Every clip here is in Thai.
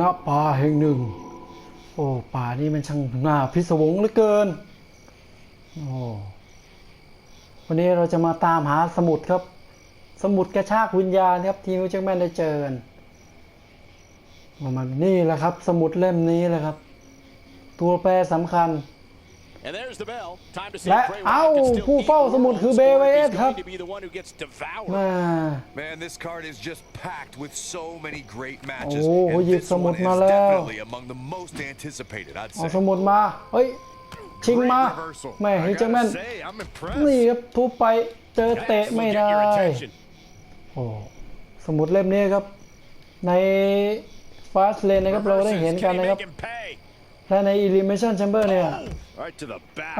ณป่าแห่งหนึ่ง โอ้ป่านี้มันช่างน่าพิศวงเหลือเกิน โอ้วันนี้เราจะมาตามหาสมุดครับ สมุดกระชากวิญญาณครับที่ฮิวแจ็คแม่ได้เจอกันว่ามันนี่แหละครับ สมุดเล่มนี้แหละครับ ตัวแปรสำคัญ และ if Bray เอ้า Wyatt can still ผู้ keep เฝ้า it สมุด or คือ if เบ he's เวส going ครับ to be the one who gets devoured. มา Man, this card is just packed with so many great Oh, matches. oh, and hip this sa one mut is ma lao. definitely among the most anticipated, I'd เอา say. สมุดมาเฮ้ยชิงมา Great reversal. แม่ I ฮิวแจ็คแมน gotta say, I'm impressed. นี่ครับทุบไปเจอเตะ Yes, ไม่ will ได้ get your attention. โอ้สมุดเล่มนี้ครับในฟาสเลนนะครับเราได้เห็น Reverses. กัน Can he นะครับ make him pay? และใน Elimination Chamber เนี่ย Right to the back.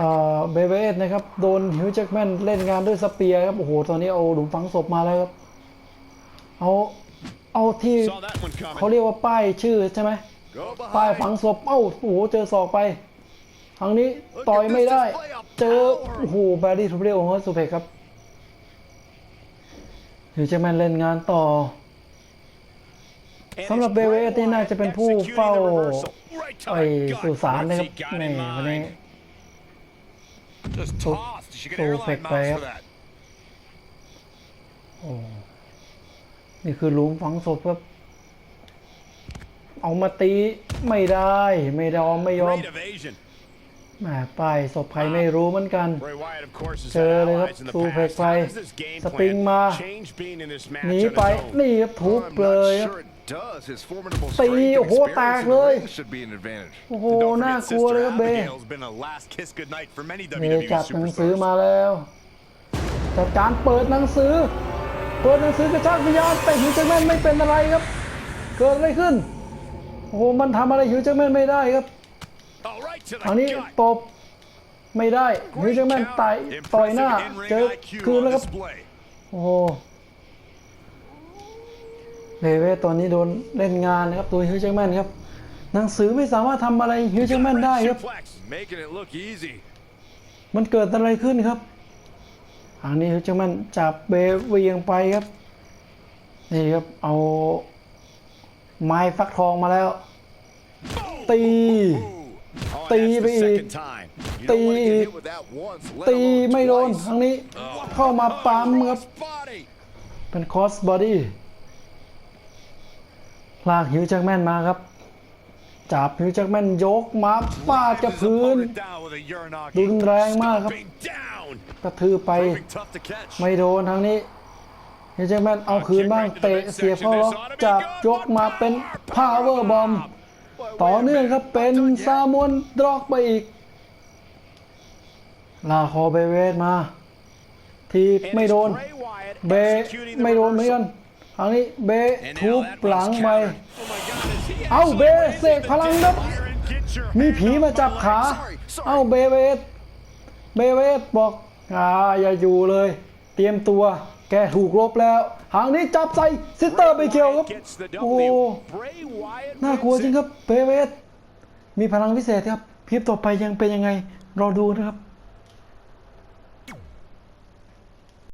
เบเบเอสนะครับ โดนฮิวจ์แจ็คแมนเล่นงานด้วยสเปียร์ครับ โอ้โห ตอนนี้เอาหลุมฝังศพมาแล้วครับ เอา เอาที่ Saw that one เขา coming. เรียกว่าป้ายชื่อใช่ไหม Go ป้าย behind. ฝังศพ เอ้า โอ้โห เจอศอกไป ทางนี้ต่อยไม่ได้ เจอ โอ้โห แบดดี้ทูเรียลของสุเพกครับฮิวจ์แจ็คแมนเล่นงานต่อ And สำหรับ it's เบเว Bray สนี่น่าจะเป็นผู้ Wyatt เฝ้า executing the reversal. Right to ไอ้ the gut. สุสานนะครับ What's he got นี่ in วันนี้ mind? Just So- tossed. She got so airline fake miles for bad. that. โอ้นี่คือหลุมฝังศพครับเอามาตีไม่ได้ไม่ยอมไม่ยอม Great evasion. แหมป้ายศพใครไม่รู้เหมือนกัน Bray Wyatt, of course, has เจอ had เลยครับ allies in the ซูเพก past. ไป How does this game สปริง plan มา change being in this match หนี on ไป his own? นี่ครับทุบ I'm เลย not ครับ sure it does. His formidable ตี strength โอ้ and โห experience แตก in เล the ย ring should be an advantage. โอ้โห And don't น่า forget กลัว Sister เลยครับเบ Abigail's been a last kiss goodnight for many นี่ WWE จับหนังสือ superstars. มาแล้วจัดการเปิดหนังสือ เปิดหนังสือกระชากวิญญาณแต่ฮิวจ์แจ็คแมนไม่เป็นอะไรครับ เกิดอะไรขึ้นโอ้โหมันทำอะไรฮิวจ์แจ็คแมนไม่ได้ครับ Oh, right to อัน the นี้ gut. ตบไม่ได้ฮิวจ์แจ็คแมนต่อยต่อยหน้า Impressive in-ring เจอ IQ คืน on แล้วครับ display. โอ้โหเลเวตตอนนี้โดนเล่นงานนะครับตัวฮิวจ์แจ็คแมนครับหนังสือไม่สามารถทำอะไรฮิวจ์แจ็คแมนได้ครับ Suplex, making it look easy. มันเกิดอะไรขึ้นครับทางนี้ฮิวจ์แจ็คแมนจับเบเวียงไปครับนี่ครับเอาไม้ฟักทองมาแล้วตี Oh, and ตี that's ไป the อีก second time. You ตี don't want to อี get ก hit with that once, let ตี alone ไม่โดน twice. ทางนี้ เข้ามาปั๊มครับ Body. เป็นคอสบอดี้ลากฮิวจ์แจ็คแมนมาครับ จับฮิวจ์แจ็คแมนยกมาฟาดกับ His พื้น opponent down with a Uranage. รุนแรงมากครับ Stomping down. กระทืบไป Proving tough to catch. ไม่โดนทางนี้ฮิวจ์แจ็คแมนเอาคืนบ้าง เตะเสียบเข้าล็อกจับยกมาเป็นพาวเวอร์บอม ต่อเนื่องครับเป็นซามอนดรอกไปอีก ลาคอเบเวสมา ทีไม่โดน เบไม่โดนเหมือนกัน reversal. ทางนี้เบทุบหลังไป เอาเบเสกพลังครับ มีผีมาจับขา เอาเบเวสเบเวสบอกอ่าอย่าอยู่เลย เตรียมตัว แกถูกลบแล้ว หางนี้จับใส่ซิสเตอร์ไปเคียวครับ Gets the โอ้ W. Bray Wyatt น่ากลัว wins จริง it. ครับเบเวสมีพลังพิเศษครับคลิปต่อไปยังเป็นยังไงรอดูนะครับ